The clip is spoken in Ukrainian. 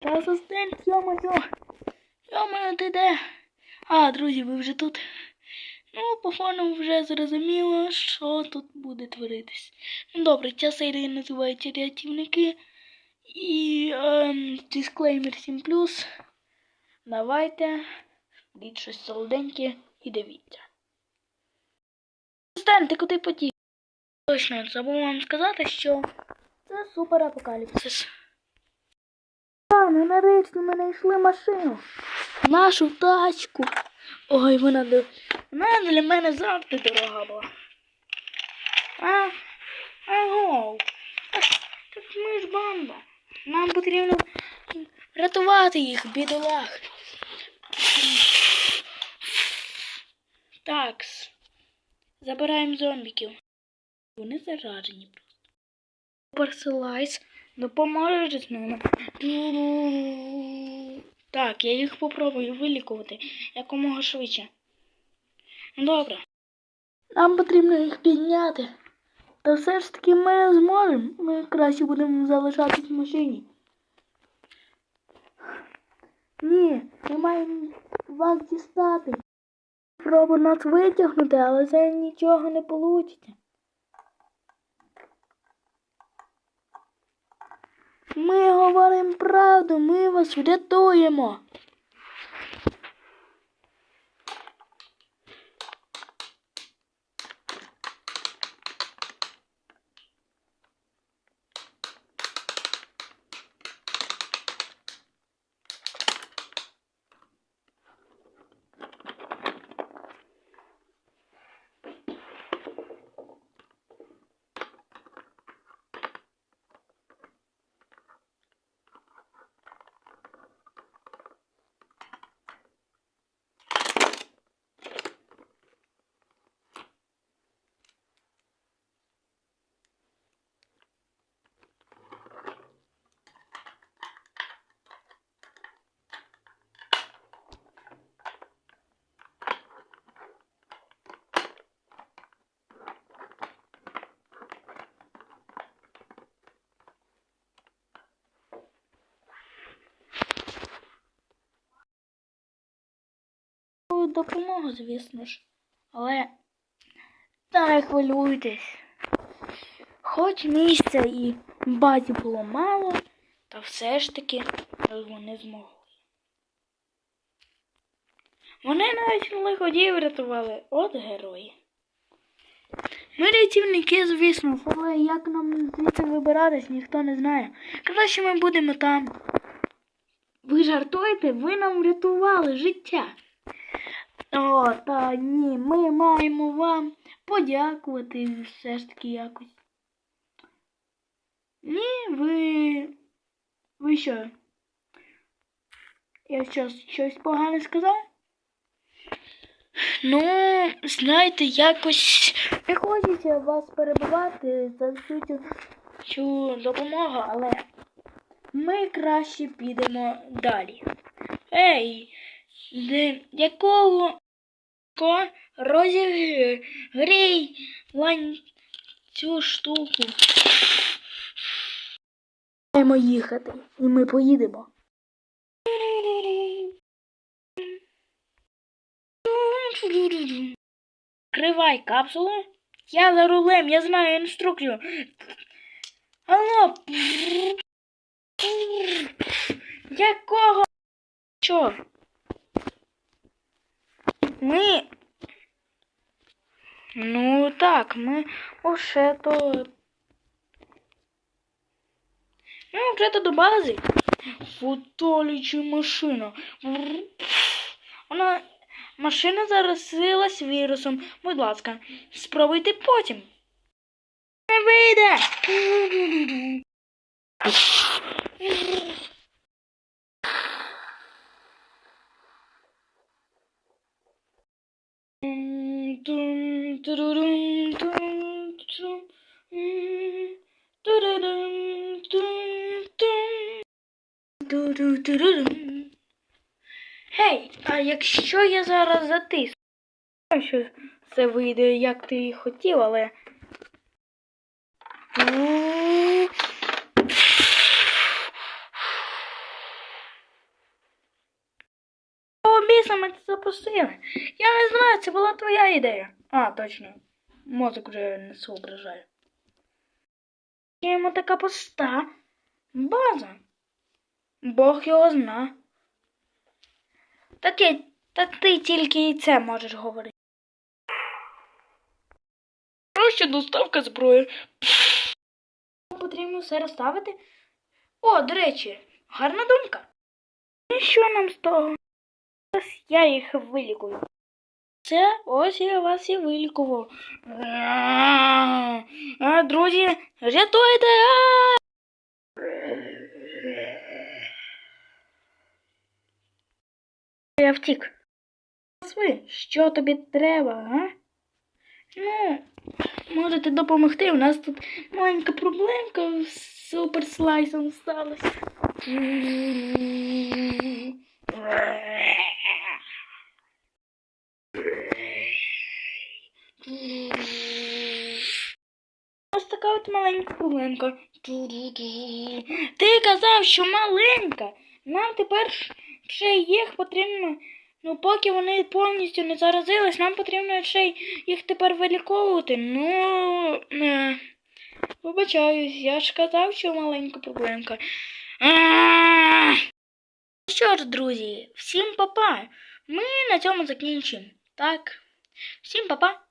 Асистент, йо-моє. Йо-моє, ти де? А, друзі, ви вже тут. Ну, по фону вже зрозуміло, що тут буде творитись. Ну добре, ця серія називається Рятівники. І ем, дисклеймер 7 Давайте. Діть щось солоденьке і дивіться. Стань, ти куди потік? Точно, забув вам сказати, що це супер апокаліпсис. А, ну нарешті ми знайшли машину. Нашу тачку. Ой, вона для, вона для мене завжди дорога була. А, аго. Так, ми ж банда. Нам потрібно рятувати їх, бідолах. Такс. Забираємо зомбіків. Вони заражені просто. Персилайз допоможе з ними. Так, я їх попробую вилікувати якомога швидше. Ну, Добре. Нам потрібно їх підняти. Та все ж таки ми зможемо. Ми краще будемо залишатись в машині. Ні, ми маємо вас дістати. Спробуй нас витягнути, але це нічого не вийде. Ми говоримо правду, ми вас врятуємо. Допомога, звісно ж. Але не хвилюйтесь. Хоч місця і в базі було мало, та все ж таки вони змогли. Вони навіть лиходіїв врятували. От герої. Ми рятівники, звісно, але як нам звідси вибиратись, ніхто не знає. Краще ми будемо там. Ви жартуєте? Ви нам врятували життя. О, та ні, ми маємо вам подякувати все ж таки якось. Ні, ви. Ви що? Я щось, щось погане сказав? Ну, знаєте, якось не хочеться вас перебивати за всю цю допомогу, але ми краще підемо далі. Ей, де, якого ко розігрій цю штуку. Маємо їхати, і ми поїдемо. Кривай капсулу. Я за рулем, я знаю інструкцію. Алло. Якого? Що? Ми. Ну так, ми уже то. Ну, вже то до бази. Фотоліча машина. Вона. Машина заразилась вірусом. Будь ласка, спробуйте потім. Не вийде. Гей, а якщо я зараз затисну? Що це вийде, як ти хотів, але. Саме це запросили? Я не знаю, це була твоя ідея. А, точно. Мозок вже не соображає. Йому така пуста база. Бог його зна. Таке, та ти тільки і це можеш говорити. Краще доставка зброї. Потрібно все розставити. О, до речі, гарна думка. І що нам з того? Ось я їх вилікую. Це ось я вас і вилікував. А, друзі, рятуйте! А! Я втік. Ви, що тобі треба, а? Ну, можете допомогти. У нас тут маленька проблемка з суперслайсом сталася. Ось така от маленька проблемка. Ти казав, що маленька. Нам тепер ще їх потрібно. Ну, поки вони повністю не заразились, нам потрібно ще їх тепер виліковувати. Ну. Е, вибачаюсь, я ж казав, що маленька проблемка. А! Що ж, друзі, всім папа. Ми на цьому закінчимо. Так. Всім папа.